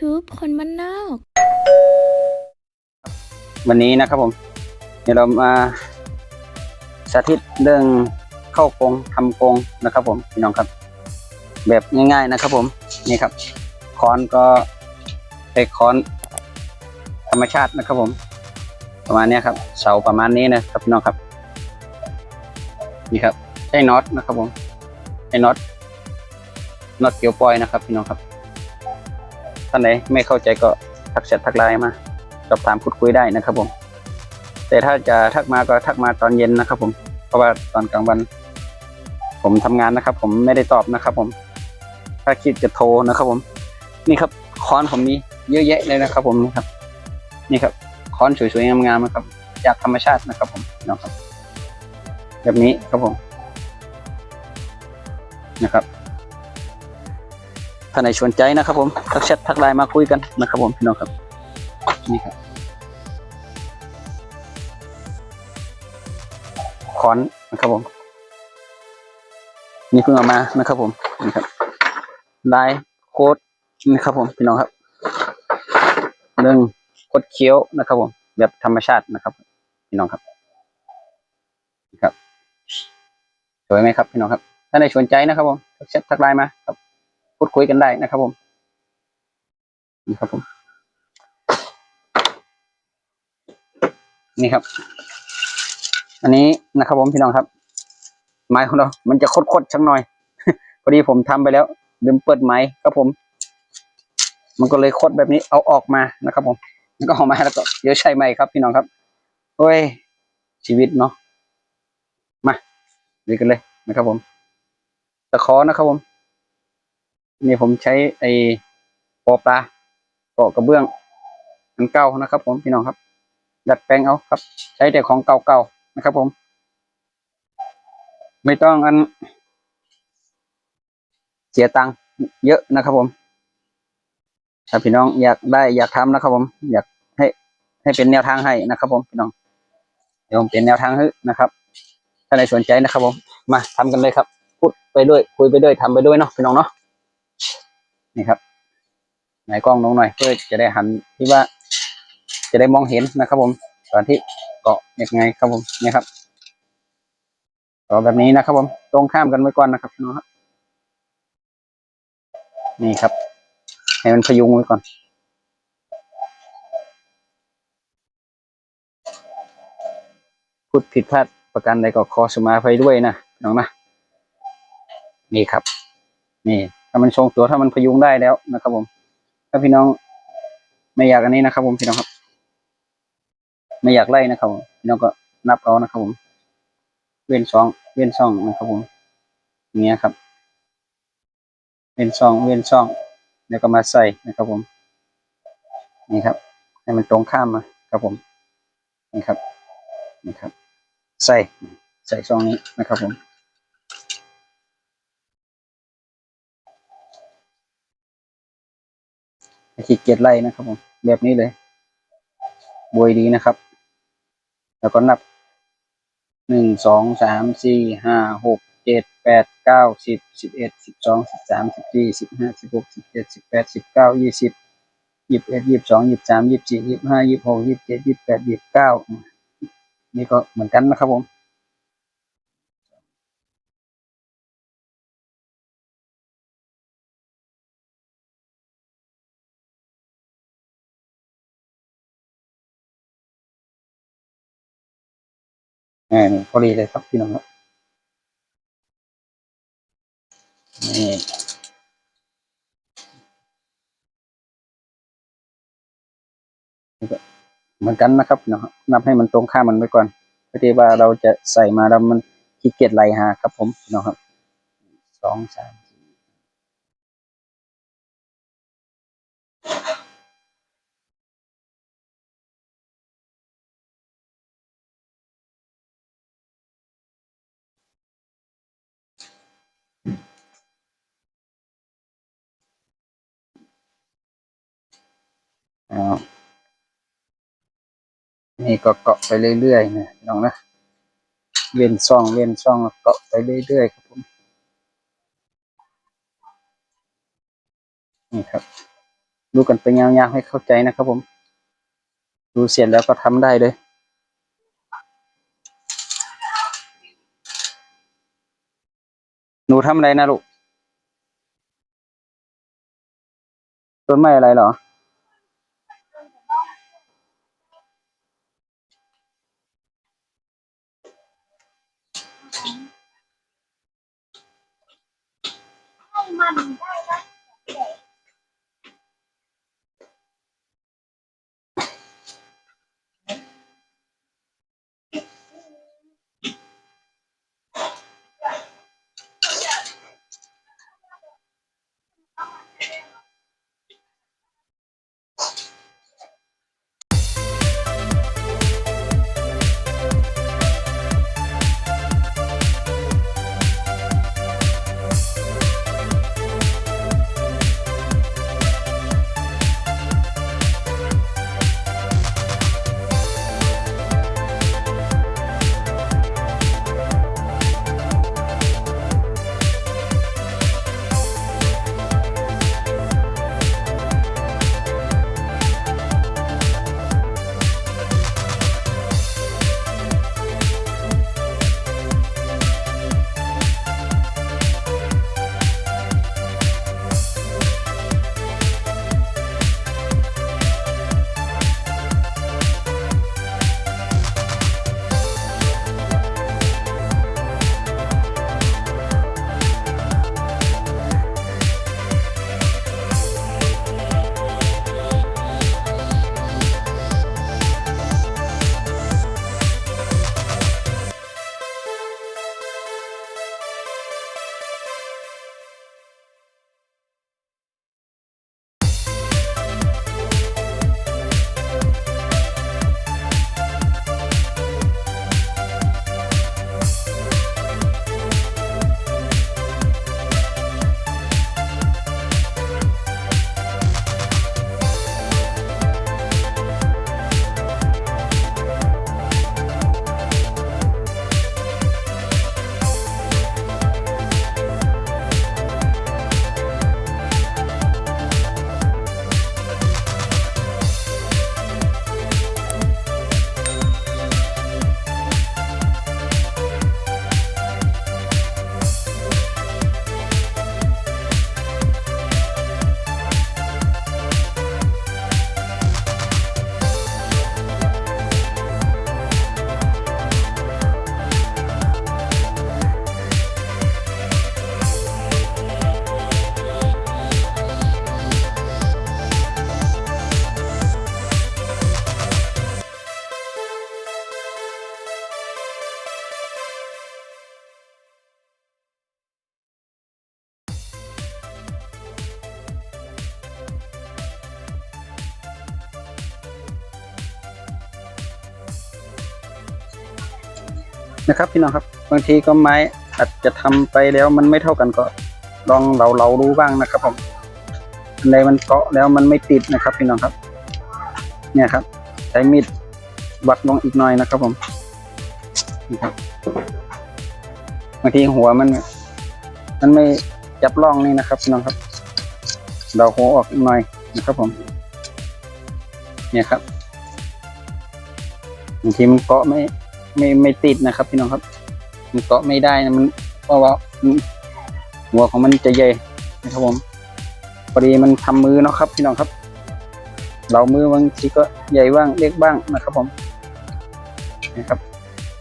YouTube คนบ้านนอก วันนี้นะครับผม เดี๋ยวเรามาสาธิตเรื่องเข้ากงทำกงนะครับ ผมพี่น้องครับ แบบง่าย ๆนะครับ ผมนี่ครับค้อนก็เป็นค้อนธรรมชาตินะครับ ผม ประมาณเนี้ยครับ เสาประมาณนี้นะครับพี่น้องครับ นี่ครับใช้น็อตนะครับ ผมใช้น็อตน็อตเกี่ยวปอยนะครับ พี่น้องครับ ท่านไหนไม่เข้าใจก็ทักแชททักไลน์มาสอบถามพูดคุยได้นะครับผม แต่ถ้าจะทักมาก็ทักมาตอนเย็นนะครับ ผม เพราะว่าตอนกลางวัน ผมทำงานนะครับ ผมไม่ได้ตอบนะครับ ผม ถ้าคิดจะโทรนะครับ ผม นี่ครับค้อนผมมีเยอะแยะเลยนะครับ ผมนี่ครับ นี่ครับค้อนสวยๆงามๆนะครับ จากธรรมชาตินะครับ ผมนะครับ แบบนี้ครับผมนะครับ ถ้าไหนสนใจนะครับผมทักแชททักไลน์มาคุยกันนะครับผมพี่น้องครับนี่ครับค้อนนะครับผม นี่เพิ่งเอามานะครับผมนี่ครับลายโคดนะครับผมพี่น้องครับหนึ่งโคดเคี้ยวนะครับผม แบบธรรมชาตินะครับ พี่น้องครับนี่ครับสวยไหมครับพี่น้องครับ ถ้าในสนใจนะครับผมทักแชททักไลน์มาครับ พูดคุยกันได้นะครับผมนี่ครับผม นี่ครับ อันนี้นะครับผมพี่น้องครับ ไม้ของเรา มันจะคดๆชักหน่อย พอดีผมทำไปแล้วลืมเปิดไม้ครับผม มันก็เลยคดแบบนี้เอาออกมานะครับ ผมมันก็ออกมาแล้วก็เดี๋ยวใช้ไม้ครับ พี่น้องครับโอ้ยชีวิตเนาะมาดูกันเลยนะครับผมตะขอนะครับผม นี่ผมใช้ไอ้ปอปลาเกาะกระเบื้องอันเก่านะครับผมพี่น้องครับ ดัดแปลงเอาครับ ใช้แต่ของเก่าๆนะครับผม ไม่ต้องอัน เสียตังค์เยอะนะครับผม ถ้าพี่น้องอยากได้อยากทำนะครับผม อยากให้ให้เป็นแนวทางให้นะครับผมพี่น้องเดี๋ยวผมเป็นแนวทางให้นะครับ ถ้าใครสนใจนะครับผม มาทำกันเลยครับ พูดไปด้วย คุยไปด้วยทำไปด้วยเนาะพี่น้องเนาะ นี่ครับไหนกล้องลงหน่อยเพื่อจะได้หันที่ว่า จะได้มองเห็นนะครับ ผมตอนที่เกาะยังไงครับผมนี่ครับก็แบบนี้นะครับ ผมตรงข้ามกันไว้ก่อนนะครับน้องครับนี่ครับ ให้มันพยุงไว้ก่อนพูดผิดพลาดประการใดก็ขอสมาภัยด้วยนะน้องนะนี่ครับ นี่ ถ้ามันทรงตัวถ้ามันพยุงได้แล้วนะครับผมถ้าพี่น้องไม่อยากอันนี้นะครับ ผมพี่น้องครับ ไม่อยากไล่นะครับผมพี่น้องก็นับเอานะครับผม เว้นสองเว้นสองนะครับผมอย่างเงี้ยครับ เว้นสองเว้นสองแล้วก็มาใส่นะครับผม นี่ครับ ให้มันตรงข้ามมาครับผม นี่ครับ นี่ครับ ใส่ ใส่ซองนี้นะครับผม ขี้เกียจไล่นะครับผมแบบนี้เลยบวยดีนะครับ แล้วก็นับหนึ่งสองสามสี่ห้าหกเจ็ดแปดเก้าสิบสิบเอ็ดสิบสองสิบสามสิบสี่สิบห้าสิบหกสิบเจ็ดสิบแปดสิบเก้ายี่สิบยี่สิบเอ็ดยี่สิบสองยี่สิบสามยี่สิบสี่ยี่สิบห้ายี่สิบหกยี่สิบเจ็ดยี่สิบแปดยี่สิบเก้านี่ก็เหมือนกันนะครับผม อ่านี่พอดีเลยครับพี่น้องครับนี่เหมือนกันนะครับเนาะนับให้มันตรงข้ามมันไว้ก่อนเพื่อที่ว่าเราจะใส่มาแล้วมันขี้เกียจไหลหาครับผมเน้องครับสองสาม สี่เอานี่ก็เกาะไปเรื่อยๆนะพี่น้องนะเว้นซ่องเว้นซ่องเกาะไปเรื่อยๆครับผมนี่ครับ ดูกันไปยาวๆให้เข้าใจนะครับผม ดูเสร็จแล้วก็ทำได้เลยหนูทำอะไรนะลูกต้นไม้อะไรเหรอ ให้มัน นะครับ พี่น้องครับบางทีก็ไม้อาจจะทำไปแล้วมันไม่เท่ากันก็ลองเราเรารู้บ้างนะครับผมอันใดมันเกาะแล้วมันไม่ติดนะครับ พี่น้องครับ เนี่ยครับใช้มีดวัดลงอีกหน่อยนะครับผมนี่ครับบางทีหัวมัน มันไม่จับร่องนี่นะครับพี่น้องครับ เราหัวออกอีกหน่อยนะครับผม เนี่ยครับบางทีมันเกาะไม่ ไม่ไม่ติดนะครับ พี่น้องครับ มันเกาะไม่ได้นะมันเพราะว่าหัวของมันจะใหญ่นะครับผมพอดีมันทำมือเนาะครับ พี่น้องครับ เรามือบางทีก็ใหญ่บ้างเล็กบ้างนะครับผมนะครับ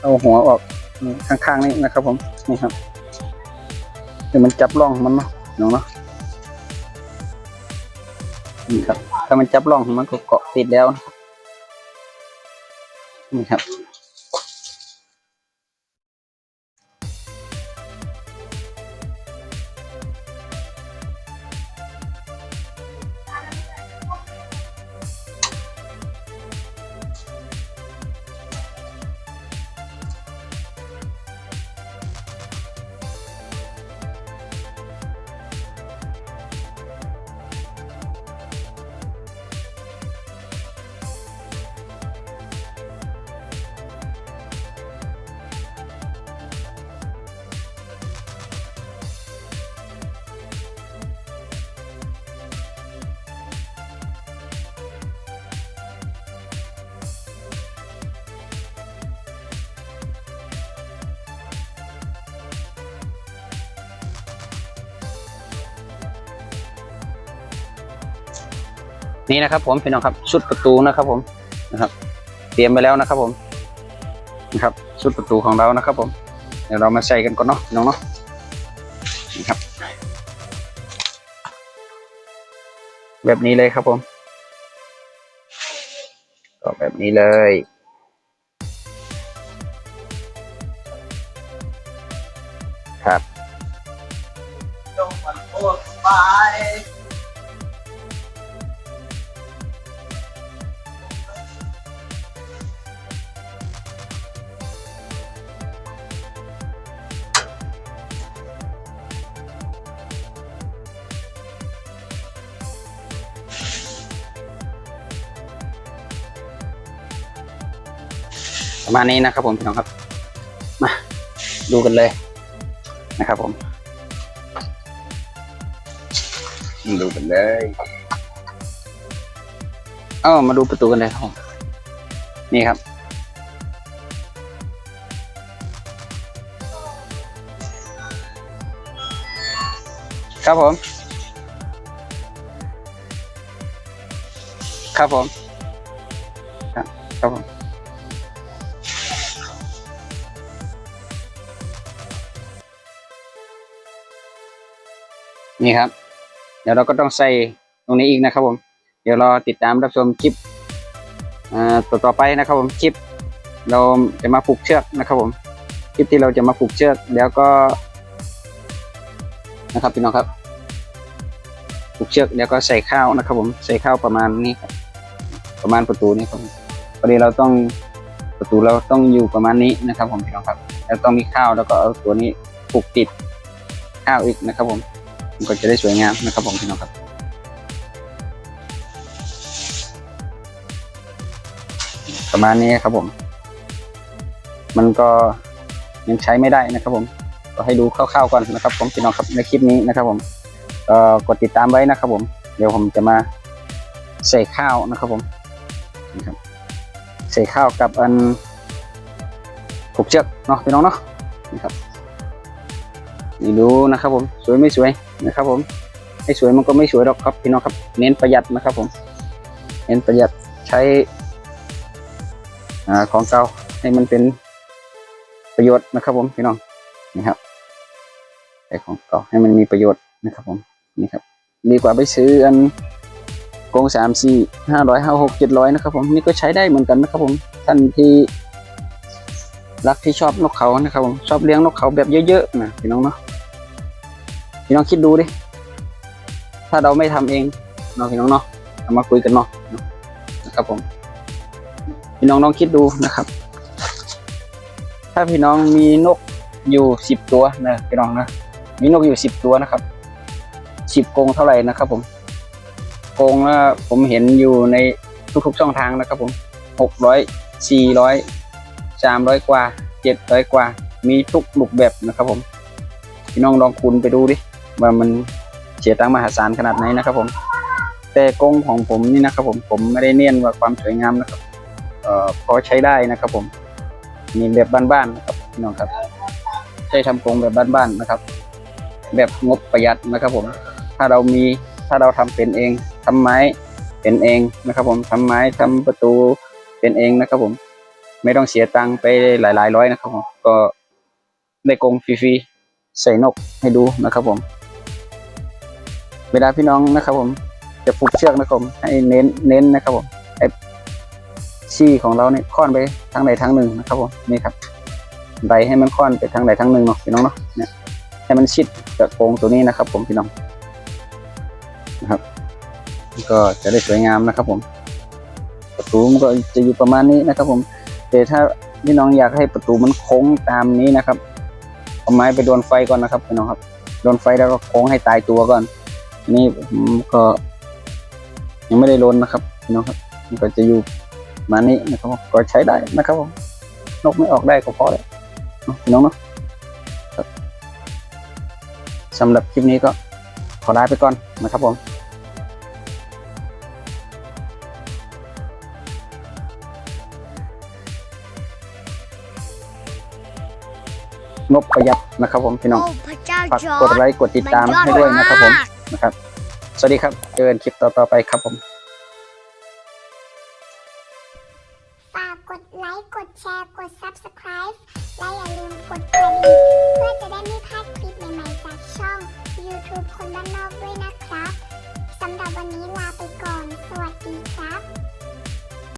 เอาหัวออกข้างๆนี่นะครับผมนี่ครับเดี๋ยวมันจับร่องมันเนาะน้องเนาะนี่ครับ ถ้ามันจับร่องมันก็เกาะติดแล้วนะครับ นี่นะครับ ผมพี่น้องครับชุดประตูนะครับ ผมนะครับ เตรียมไปแล้วนะครับ ผมนะครับชุดประตูของเรานะครับ ผมเดี๋ยวเรามาใส่กันก่อนเนาะพี่น้องเนาะนี่ครับ แบบนี้เลยครับผมก็แบบนี้เลย ประมาณนี้นะครับผมพี่น้องครับ มาดูกันเลยนะครับผม ดูกันเลยเอ้ามาดูประตูกันเลยครับผมนี่ครับ ครับผม ครับผม ครับผม นี่ครับ เดี๋ยวเราก็ต้องใส่ตรงนี้อีกนะครับผม เดี๋ยวรอติดตามรับชมคลิปต่อต่อไปนะครับผมคลิป เราจะมาผูกเชือกนะครับผมคลิปที่เราจะมาผูกเชือกแล้วก็ นะครับพี่น้องครับผูกเชือกแล้วก็ใส่ข้าวนะครับ ผมใส่ข้าวประมาณนี้ครับประมาณประตูนี้ครับพอดีเราต้องประตูเราต้องอยู่ประมาณนี้นะครับ ผมพี่น้องครับ แล้วต้องมีข้าวแล้วก็เอาตัวนี้ผูกติดข้าวอีกนะครับผม มันก็จะได้สวยงามนะครับผมพี่น้องครับประมาณนี้ครับผม มันก็ยังใช้ไม่ได้นะครับผมก็ให้ดูคร่าวๆก่อนนะครับ ผมพี่น้องครับในคลิปนี้นะครับ ผมก็กดติดตามไว้นะครับ ผม เดี๋ยวผมจะมาใส่ข้าวนะครับผมนะครับใส่ข้าวกับอันผูกเชือกเนาะพี่น้องเนาะนะครับ นี่ดูนะครับผมสวยไม่สวยนะครับผมไม่สวยมันก็ไม่สวยหรอกครับพี่น้องครับ เน้นประหยัดนะครับผมเน้นประหยัดใช้อของเก่าให้มันเป็นประโยชน์นะครับผมพี่น้องนี่ครับใช้ของเก่าให้มันมีประโยชน์นะครับผมนี่ครับดีกว่าไปซื้ออันกงสามสี่ห้าร้อยห้าหกเจ็ดร้อยนะครับผมนี่ก็ใช้ได้เหมือนกันนะครับผมท่านที่รักที่ชอบนกเขานะครับผมชอบเลี้ยงนกเขาแบบเยอะๆนะพี่น้องเนาะ พี่น้องคิดดูดิ ถ้าเราไม่ทำเองเนาะพี่น้องเนาะเอามาคุยกันเนาะนะครับผม พี่น้องลองคิดดูนะครับ ถ้าพี่น้องมีนกอยู่สิบตัวนะพี่น้องนะมีนกอยู่สิบตัวนะครับสิบกรงเท่าไหร่นะครับ ผมกรงละผมเห็นอยู่ในทุกๆช่องทางนะครับ ผมหกร้อยสี่ร้อยสามร้อยกว่าเจ็ดร้อยกว่า มีทุกรูปแบบนะครับ ผมพี่น้องลองคูณไปดูดิ ว่ามันเสียตังมหาศาลขนาดไหนนะครับ ผม แต่กรงของผมนี่นะครับ ผมผมไม่ได้เน้นว่าความสวยงามนะครับเอ่อพอใช้ได้นะครับ ผมมีแบบบ้านๆนะครับพี่น้องครับ ใช้ทำกรงแบบบ้านๆนะครับ แบบงบประหยัดนะครับ ผม ถ้าเรามีถ้าเราทำเป็นเองทำไม้เป็นเองนะครับ ผมทำไม้ทำประตูเป็นเองนะครับ ผม ไม่ต้องเสียตังค์ไปหลายๆร้อยนะครับ ผมก็ได้กรงฟรีๆใส่นกให้ดูนะครับผม เวลาพี่น้องนะครับผมจะผูกเชือกนะครับผมให้เน้นเน้นนะครับผมไอ้ชี้ของเราเนี่ยค่อนไปทางใดทางหนึ่งนะครับผมนี่ครับใดให้มันค่อนไปทางใดทางหนึ่งเนาะพี่น้องเนาะเนี่ยให้มันชิดกับโครงตัวนี้นะครับ ผมพี่น้องนะครับ ก็จะได้สวยงามนะครับ ผม ประตูมันก็จะอยู่ประมาณนี้นะครับ ผมแต่ถ้าพี่น้องอยากให้ประตูมันโค้งตามนี้นะครับเอาไม้ไปโดนไฟก่อนนะครับพี่น้องครับโดนไฟแล้วก็โค้งให้ตายตัวก่อน อันนี่ผมก็ยังไม่ได้โดนนะครับพี่น้องครับมันก็จะอยู่ประมาณนี้นะครับผมก็ใช้ได้นะครับผมนกไม่ออกได้ก็พอแล้วเนาะพี่น้องเนาะครับสำหรับคลิปนี้ก็ขอลาไปก่อนนะครับผมงบประหยัดนะครับผมพี่น้องโอ้พระเจ้าฝากจอกดไลค์กดติดตามให้ด้วยนะครับผม นะครับ สวัสดีครับ เจอกันคลิปต่อๆไปครับผม